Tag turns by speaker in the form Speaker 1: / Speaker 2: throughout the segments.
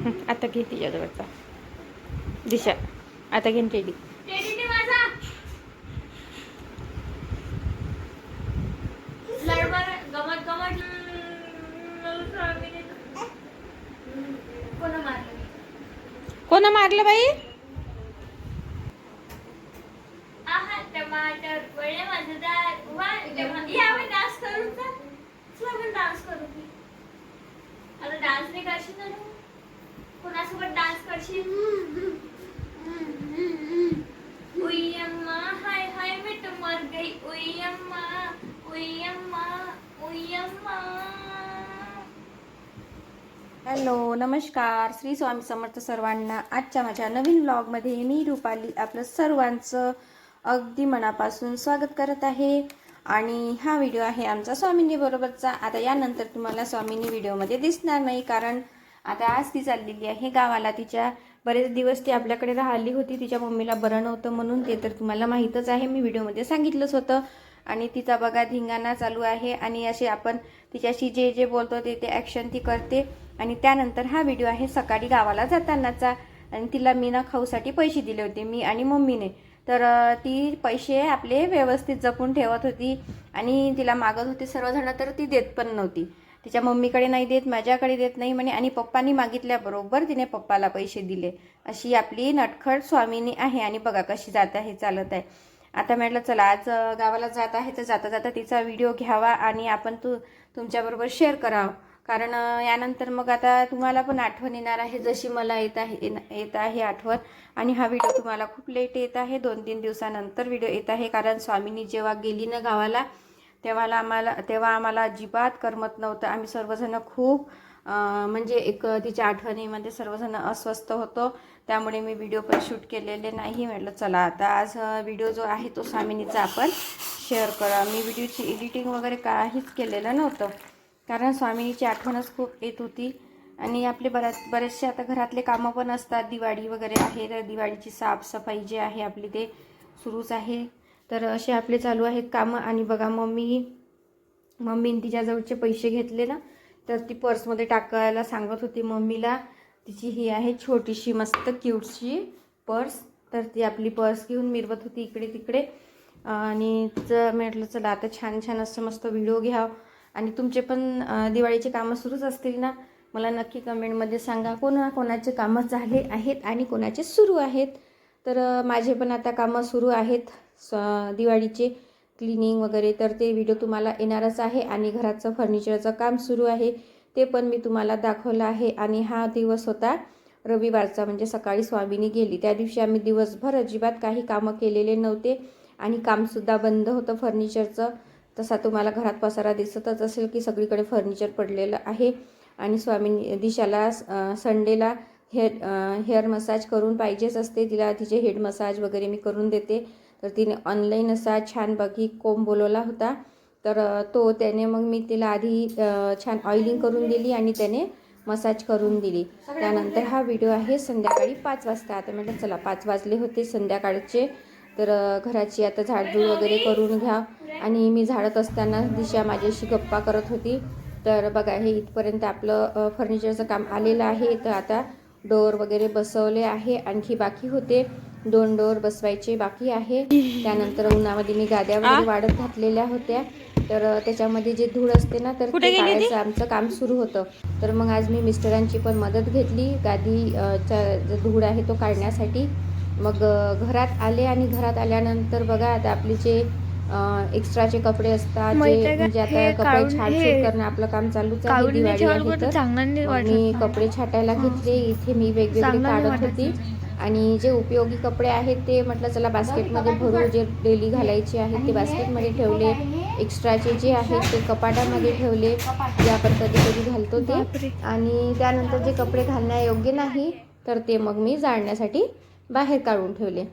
Speaker 1: आता घे तिच्याजवळचा दिशा आता घेईन टेडी.
Speaker 2: कोण मारलं?
Speaker 1: कोण मारलं बाई?
Speaker 2: आहा टमाटर डान्स करू. आता डान्स नाही करशील ना तू? कोणासोबत डान्स करशील? उई अम्मा हाय हाय मी तो मर गई. उई अम्मा उई अम्मा उई अम्मा
Speaker 1: हॅलो नमस्कार. श्री स्वामी समर्थ सर्वांना आजच्या माझ्या नवीन ब्लॉगमध्ये मी रुपाली आपलं सर्वांचं अगदी मनापासून स्वागत करत आहे. आणि हा व्हिडिओ आहे आमचा स्वामिनी बरोबरचा आता यानंतर तुम्हाला स्वामिनी व्हिडिओमध्ये दिसणार नाही कारण आता आज ती चाललेली आहे गावाला. तिच्या बरेच दिवस ती आपल्याकडे राहिली होती. तिच्या मम्मीला बरं नव्हतं म्हणून ते तर तुम्हाला माहीतच आहे. मी व्हिडिओमध्ये सांगितलंच होतं. आणि तिचा बघा धिंगाणा चालू आहे. आणि असे आपण तिच्याशी जे जे बोलतो ते ते ॲक्शन ती करते. आणि त्यानंतर हा व्हिडिओ आहे सकाळी गावाला जातानाचा. आणि तिला मी ना खाऊसाठी पैसे दिले होते मी आणि मम्मीने. तर ती पैसे आपले व्यवस्थित जपून ठेवत होती. आणि तिला मागत होते. सर्वजणं तर ती देत पण नव्हती. तिच्या मम्मीकडे नाही देत माझ्याकडे देत नाही म्हणे आणि पप्पानी मागितल्याबरोबर तिने पप्पाला पैसे दिले. अशी आपली नटखट स्वामिनी आहे आणि बघा कशी जात आहे चालत आहे. आता म्हटलं चला आज गावाला जात आहे तर जाता जाता तिचा व्हिडिओ घ्यावा आणि आपण तू तुमच्याबरोबर शेअर करावं. कारण यानंतर मग आता तुम्हाला पण आठवण येणार आहे जशी मला येत आहे येत आहे आठवण. आणि हा व्हिडिओ तुम्हाला खूप लेट येत आहे दोन तीन दिवसानंतर व्हिडिओ येत आहे. कारण स्वामीनी जेव्हा गेली ना गावाला तेव्हा आम्हाला तेव्हा आम्हाला अजिबात करमत नव्हतं. आम्ही सर्वजण खूप म्हणजे एक तिच्या आठवणीमध्ये सर्वजण अस्वस्थ होतो. त्यामुळे मी व्हिडिओ पण शूट केलेले नाही. म्हटलं चला आता आज व्हिडिओ जो आहे तो स्वामिनीचा आपण शेअर करा. मी व्हिडिओची एडिटिंग वगैरे काहीच केलेलं नव्हतं. कारण स्वामिनीची आठवणच खूप येत होती. आणि आपले बऱ्याच बरेचसे आता घरातले कामं पण असतात. दिवाळी वगैरे आहे तर दिवाळीची साफसफाई जी आहे आपली ते सुरूच आहे. तर असे आपले चालू आहेत कामं. आणि बघा मम्मी मम्मीने तिच्याजवळचे पैसे घेतले ना तर ती पर्समध्ये टाकायला सांगत होती मम्मीला तिची ही आहे छोटीशी मस्त क्यूटशी पर्स. तर ती आपली पर्स घेऊन मिरवत होती इकडे तिकडे. आणि तिचं म्हटलं चला आता छान छान असं मस्त व्हिडिओ घ्या. आणि तुमचे पण दिवाळीचे कामं सुरूच असतील ना? मला नक्की कमेंटमध्ये सांगा कोणा कोणाचे कामं झाले आहेत आणि कोणाचे सुरू आहेत? तर माझे पण आता कामं सुरू आहेत. दिवाळीचे क्लिनिंग वगैरे तर ते व्हिडिओ तुम्हाला येणारच आहे आणि घराचं फर्निचरचं काम सुरू आहे. ते पण मी तुम्हाला दाखवलं आहे आणि हा दिवस होता रविवारचा म्हणजे सकाळी स्वामीनी गेली. त्या दिवशी आम्ही दिवसभर अजिबात काही कामं केलेले नव्हते आणि कामसुद्धा बंद होतं फर्निचरचं तसा तुम्हाला घरात पसारा दिसतच असेल की सगळीकडे फर्निचर पडलेलं आहे आणि स्वामी दिशाला संडेला हेअर हेअर मसाज करून पाहिजेच असते. तिला तिचे हेड मसाज वगैरे मी करून देते. तर तिने ऑनलाईन असा छान बघी कोंब बोलवला होता. तर तो त्याने मग मी तिला आधी छान ऑइलिंग करून दिली आणि त्याने मसाज करून दिली. त्यानंतर हा व्हिडिओ आहे संध्याकाळी पाच वाजता. आता म्हटलं चला पाच वाजले होते संध्याकाळचे. तर घराची आता झाडझूड वगैरे करून घ्या. आणि मी झाडत असताना दिशा माझ्याशी गप्पा करत होती. तर बघा हे इथपर्यंत आपलं फर्निचरचं काम आलेलं आहे. तर आता डोअर वगैरे बसवले आहे. आणखी बाकी होते. दोन डोअर बसवायचे बाकी आहे. त्यानंतर उन्हामध्ये मी गाद्या वगैरे वाढत घातलेल्या होत्या. तर त्याच्यामध्ये जे धूळ असते ना तर ते? काढायचं आमचं काम सुरू होतं. तर मग आज मी मिस्टरांची पण मदत घेतली. गादी अ, चा जो धूळ आहे तो काढण्यासाठी. मग घरात आले आणि घरात आल्यानंतर बघा आता आपले जे एक्स्ट्राचे कपडे असतात जे? म्हणजे आता कपडे छाटछूट
Speaker 3: हे
Speaker 1: करणं आपलं काम चालूच आहे दिवाळी मी. कपडे छाटायला घेतले. इथे मी वेगवेगळे काढत होती. आणि जे उपयोगी कपडे आहेत ते म्हटलं चला बास्केटमध्ये भरू जे डेली घालायचे आहेत ते बास्केटमध्ये ठेवले एक्स्ट्राचे जे आहेत ते कपाटामध्ये ठेवले जे आपण कधी कधी घालतो ते. आणि त्यानंतर जे कपडे घालण्यायोग्य नाही तर ते मग मी जाळण्यासाठी बाहेर काढून ठेवले.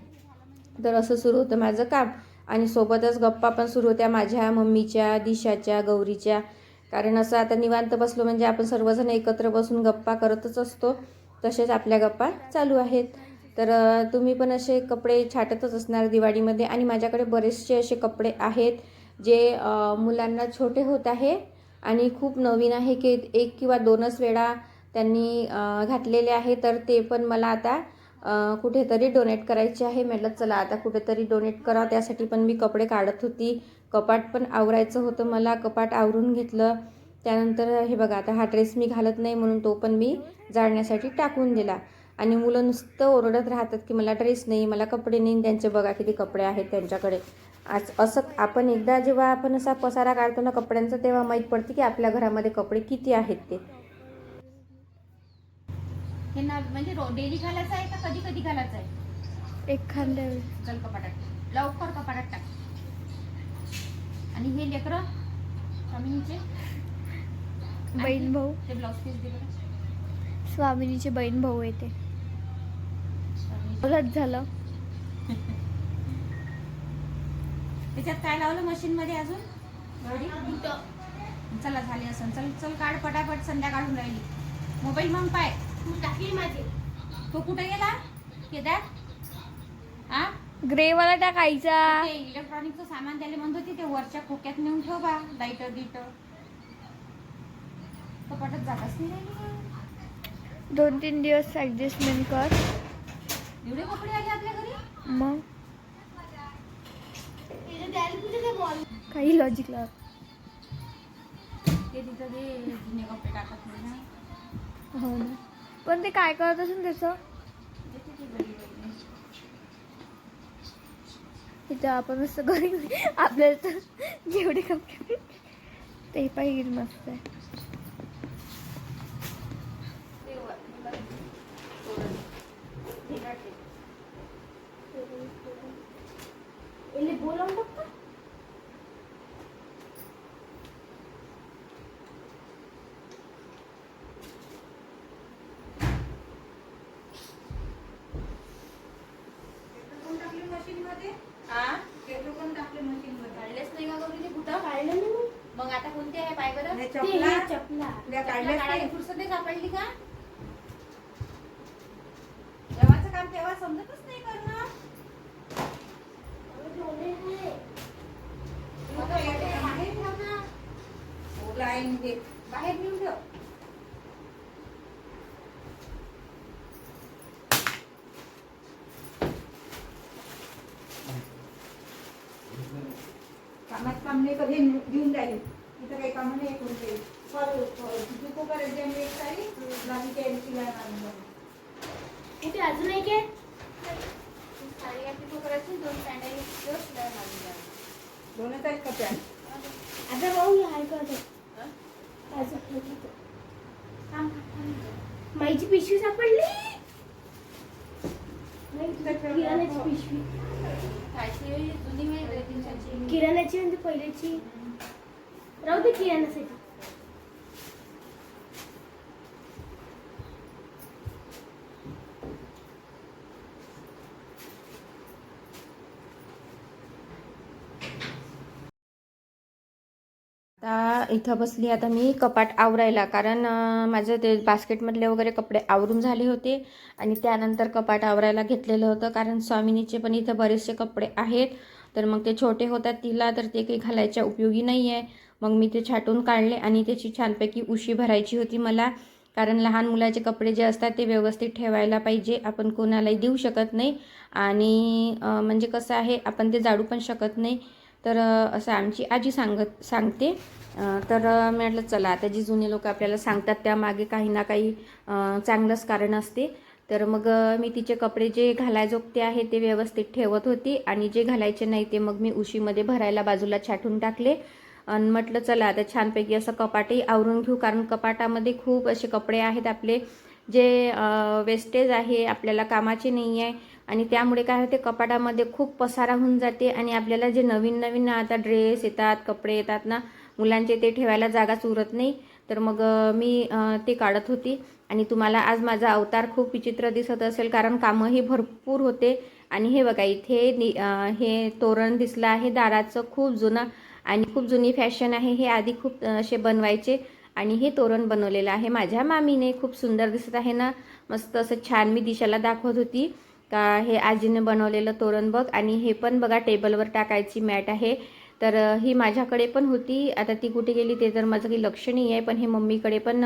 Speaker 1: तर असं सुरू होतं माझं काम. आणि सोबतच गप्पा पण सुरू होत्या माझ्या मम्मीच्या दिशाच्या गौरीच्या. कारण असं आता निवांत बसलो म्हणजे आपण सर्वजण एकत्र बसून गप्पा करतच असतो. तसेच आपल्या गप्पा चालू आहेत. तर तुम्ही पण असे कपडे छाटतच असणार दिवाळीमध्ये आणि माझ्याकडे बरेचसे असे कपडे आहेत जे मुलांना छोटे होत आहे आणि खूप नवीन आहे की एक किंवा दोनच वेळा त्यांनी घातलेले आहे. तर ते पण मला आता कुठेतरी डोनेट करायचे आहे. म्हटलं चला आता कुठेतरी डोनेट करा. त्यासाठी पण मी कपडे काढत होती. कपाट पण आवरायचं होतं मला. कपाट आवरून घेतलं. त्यानंतर हे बघा आता हा ड्रेस मी घालत नाही म्हणून तो पण मी जाळण्यासाठी टाकून दिला. आणि मुलं नुसतं ओरडत राहतात की मला ड्रेस नाही मला कपडे नाही त्यांचे बघा किती कपडे आहेत त्यांच्याकडे. आज असं आपण एकदा जेव्हा आपण असा पसारा काढतो ना कपड्यांचा तेव्हा माहीत पडते की आपल्या घरामध्ये कपडे किती आहेत ते.
Speaker 3: हे ना म्हणजे डेली घालायचं आहे का कधी कधी घालायचं आहे?
Speaker 4: एखाद्या
Speaker 3: चल कपाटात लवकर कपाटात टाक. आणि हे लेकरं स्वामिनीचे
Speaker 4: बहीण भाऊ.
Speaker 3: ते ब्लाऊज पीस दे बरं.
Speaker 4: स्वामिनीचे बहीण भाऊ येते गलत झालं.
Speaker 3: त्याच्यात काय लावलं मशीन मध्ये अजून? चला झाले असं चल चल काढ पटापट संध्या काढून राहिली. मोबाईल मग पाय.
Speaker 2: टाकली माझी.
Speaker 3: तो कुठे गेला? केदार? आ?
Speaker 4: ग्रेवाला टाकायचा.
Speaker 3: ते इलेक्ट्रॉनिकचं सामान त्याला म्हणत होती ते वरच्या खोक्यात नेऊन ठेव बा लाइट बीट कपाटात जागाच नाही राहिली.
Speaker 4: दोन तीन दिवस ऍडजस्टमेंट कर.
Speaker 3: एवढे कपडे आले आपल्या घरी?
Speaker 4: मग? काही लॉजिक लाव
Speaker 3: ते तिथं ते जुने कपडे टाकत नाही ना.
Speaker 4: हो ना. पण ते काय करत असेल त्याचं?
Speaker 3: देते ती.
Speaker 4: तिथं आपण असं घरी आपल्याला तर जेवढे कपडे ते पाहिजे मस्त आहे.
Speaker 2: बोलावून टाकता
Speaker 3: काढलेच नाही का गौरी ते कुठं
Speaker 2: काढलं ना मग.
Speaker 3: आता कोणते आहे पाय बरं?
Speaker 2: ते चपला.
Speaker 3: फुरसत नाही सापडली का? तेव्हाचं काम तेव्हा समजतच नाही करणं मग काय ते बाहेर ठेव ना बाहेर नेऊन ठेव कामात काम नाही कधी घेऊन जाईल इथं काही काम नाही कोणते तू करायचे आम्ही एक साडी बाकी काही जाऊ.
Speaker 2: कुठे अजून एक आहे
Speaker 3: साडी घातली तू करायची दोन सँडल. दोनच आहेत का त्या
Speaker 2: आता भाऊ हे हाय करतो माईची पिशवी सापडली. किराण्याची
Speaker 3: नको.
Speaker 2: पिशवी. किराण्याची म्हणजे पहिल्याची. राहू दे किराण्यासाठी
Speaker 1: आता इथं बसली. आता मी कपाट आवरायला. कारण माझं ते बास्केटमधले वगैरे कपडे आवरून झाले होते. आणि त्यानंतर कपाट आवरायला घेतलेलं होतं. कारण स्वामिनीचे पण इथं बरेचसे कपडे आहेत. तर मग ते छोटे होतात तिला तर ते काही घालायच्या उपयोगी नाही आहे मग मी ते छाटून काढले आणि त्याची छानपैकी उशी भरायची होती मला. कारण लहान मुलाचे कपडे जे असतात ते व्यवस्थित ठेवायला पाहिजे. आपण कोणालाही देऊ शकत नाही. आणि म्हणजे कसं आहे आपण ते जाडू पण शकत नाही. तर असं आमची आजी सांगत सांगते. तर मी म्हटलं चला आता जी जुने लोक आपल्याला सांगतात त्यामागे काही ना काही चांगलंच कारण असते. तर मग मी तिचे कपडे जे घालायजोगते आहे ते व्यवस्थित ठेवत होती आणि जे घालायचे नाही ते मग मी उशीमध्ये भरायला बाजूला छाटून टाकले. आणि म्हटलं चला आता छानपैकी असं कपाटही आवरून घेऊ कारण कपाटामध्ये खूप असे कपडे आहेत आपले जे वेस्टेज आहे आपल्याला कामाचे नाही आहे आणि त्यामुळे काय होते कपाटामध्ये खूप पसारा होऊन जाते आणि आपल्याला जे नवीन नवीन आता ड्रेस येतात कपडे येतात ना मुलांचे ते ठेवायला जागाच उरत नाही. तर मग मी ते काढत होती. आणि तुम्हाला आज माझा अवतार खूप विचित्र दिसत असेल कारण कामंही भरपूर होते. आणि हे बघा इथे नि- हे तोरण दिसलं आहे दाराचं खूप जुनं आणि खूप जुनी फॅशन आहे. हे आधी खूप असे बनवायचे आणि हे तोरण बनवलेलं आहे. माझ्या मामीने खूप सुंदर दिसत आहे ना मस्त असं छान मी दिशाला दाखवत होती. का हे आजीने बनवलेलं तोरण बघ. आणि हे पण बघा टेबलवर टाकायची मॅट आहे. तर ही माझ्याकडे पण होती. आता ती कुठे गेली ते तर माझं काही लक्ष नाही आहे पण हे मम्मीकडे पण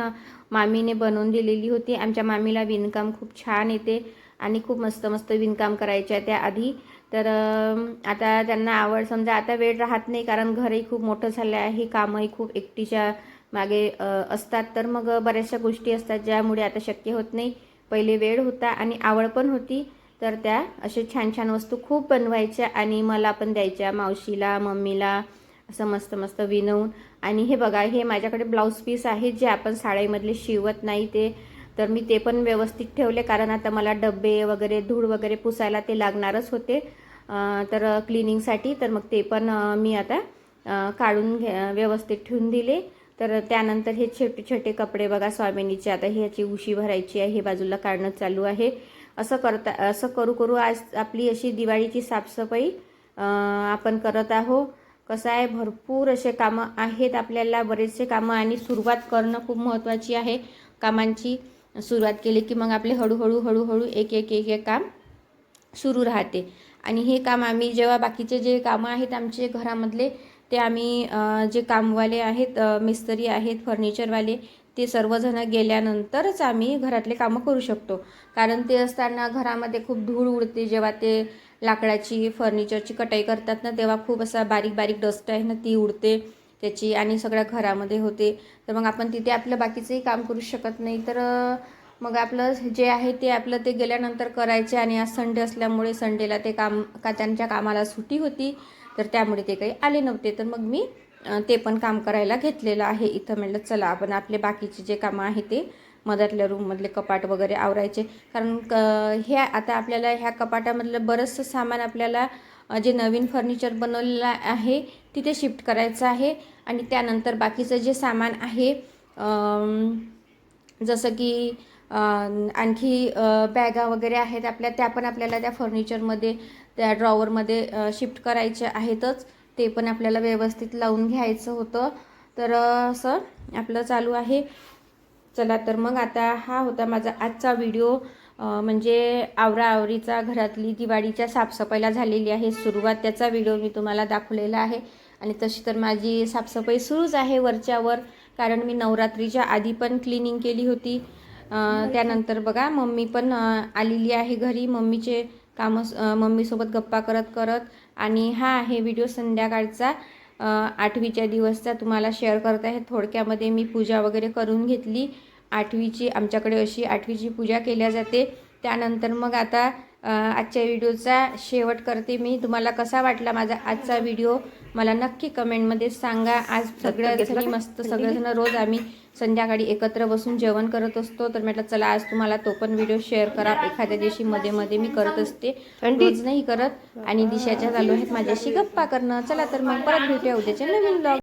Speaker 1: मामीने बनवून दिलेली होती. आमच्या मामीला विणकाम खूप छान येते आणि खूप मस्त मस्त विणकाम करायच्या त्या आधी. तर आता त्यांना आवड समजा आता वेळ राहत नाही कारण घरही खूप मोठं झालं आहे कामही खूप एकटीच्या मागे असतात. तर मग बऱ्याचशा गोष्टी असतात ज्यामुळे आता शक्य होत नाही. पहिले वेळ होता आणि आवड पण होती. तर त्या असे छान छान वस्तू खूप बनवायच्या आणि मला पण द्यायच्या मावशीला मम्मीला असं मस्त मस्त विनवून आणि हे बघा हे माझ्याकडे ब्लाऊज पीस आहेत जे आपण साड्यामधले शिवत नाही ते. तर मी ते पण व्यवस्थित ठेवले कारण आता मला डबे वगैरे धूळ वगैरे पुसायला ते लागणारच होते. तर क्लिनिंगसाठी तर मग ते पण मी आता काढून घे व्यवस्थित ठेवून दिले. तर त्यानंतर हे छोटे छोटे कपडे बघा स्वामिनीचे. आता ह्याची उशी भरायची आहे हे बाजूला काढणं चालू आहे. असं करता असं करू करू आज आपली अशी दिवाळीची साफसफाई आपण करत आहो कसं आहे भरपूर असे कामं आहेत आपल्याला बरेचसे कामं आणि सुरुवात करणं खूप महत्त्वाची आहे कामांची. सुरुवात केली की मग आपले हळूहळू हळूहळू एक एक एक एक काम सुरू राहते. आणि हे काम आम्ही जेव्हा बाकीचे जे कामं आहेत आमचे घरामधले ते आम्ही जे कामवाले आहेत मिस्त्री आहेत फर्निचरवाले ते सर्वजण गेल्यानंतरच आम्ही घरातले कामं करू शकतो. कारण ते असताना घरामध्ये खूप धूळ उडते जेव्हा ते लाकडाची फर्निचरची कटाई करतात ना तेव्हा खूप असा बारीक बारीक डस्ट आहे ना ती उडते त्याची आणि सगळ्या घरामध्ये होते. तर मग आपण तिथे आपलं बाकीचंही काम करू शकत नाही. तर मग आपलं जे आहे ते आपलं ते गेल्यानंतर करायचे आणि आज संडे असल्यामुळे संडेला ते काम का त्यांच्या कामाला सुट्टी होती तर त्यामुळे ते काही आले नव्हते. तर मग मी ते पण काम करायला घेतलेलं आहे. इथं म्हणलं चला आपण आपले बाकीचे जे कामं आहे ते मधातल्या रूममधले कपाट वगैरे आवरायचे. कारण क हे आता आपल्याला ह्या कपाटामधलं बरंचसं सामान आपल्याला जे नवीन फर्निचर बनवलेलं आहे तिथे शिफ्ट करायचं आहे. आणि त्यानंतर बाकीचं जे सामान आहे जसं की आणखी बॅगा वगैरे आहेत आपल्या त्या पण आपल्याला त्या फर्निचरमध्ये त्या ड्रॉवरमध्ये शिफ्ट करायच्या आहेतच. ते पण आपल्याला व्यवस्थित लावून घ्यायचं होतं. तर असं आपलं चालू आहे. चला तर मग आता हा होता माझा आजचा व्हिडिओ. म्हणजे आवराआवरीचा घरातली दिवाळीच्या साफसफाईला झालेली आहे सुरुवात. त्याचा व्हिडिओ मी तुम्हाला दाखवलेला आहे. आणि तशी तर माझी साफसफाई सुरूच आहे वरच्यावर कारण मी नवरात्रीच्या आधी पण क्लिनिंग केली होती. त्यानंतर बघा मम्मी पण आलेली आहे घरी. मम्मीचे कामं मम्मीसोबत गप्पा करत करत आणि हा आहे व्हिडिओ संध्याकाळचा आठवीच्या दिवसचा. तुम्हाला शेअर करत आहे. थोडक्यामध्ये मी पूजा वगैरे करून घेतली. आठवीची आमच्याकडे अशी आठवीची पूजा केल्या जाते. त्यानंतर मग आता आजच्या व्हिडिओचा शेवट करते मी. तुम्हाला कसा वाटला माझा आजचा व्हिडिओ मला नक्की कमेंटमध्ये सांगा. आज सगळ्याजणी मस्त सगळेजण रोज आम्ही संध्याकाळी एकत्र बसून जेवण करत असतो. तर म्हटलं चला आज तुम्हाला तो पण व्हिडिओ शेअर करा. एखाद्या दिवशी मध्ये मध्ये मी करत असते. रोज नाही करत. आणि दिशाच्या चालू आहेत. माझ्याशी गप्पा करणं. चला तर मग परत भेटूया उद्याच्या नवीन ब्लॉग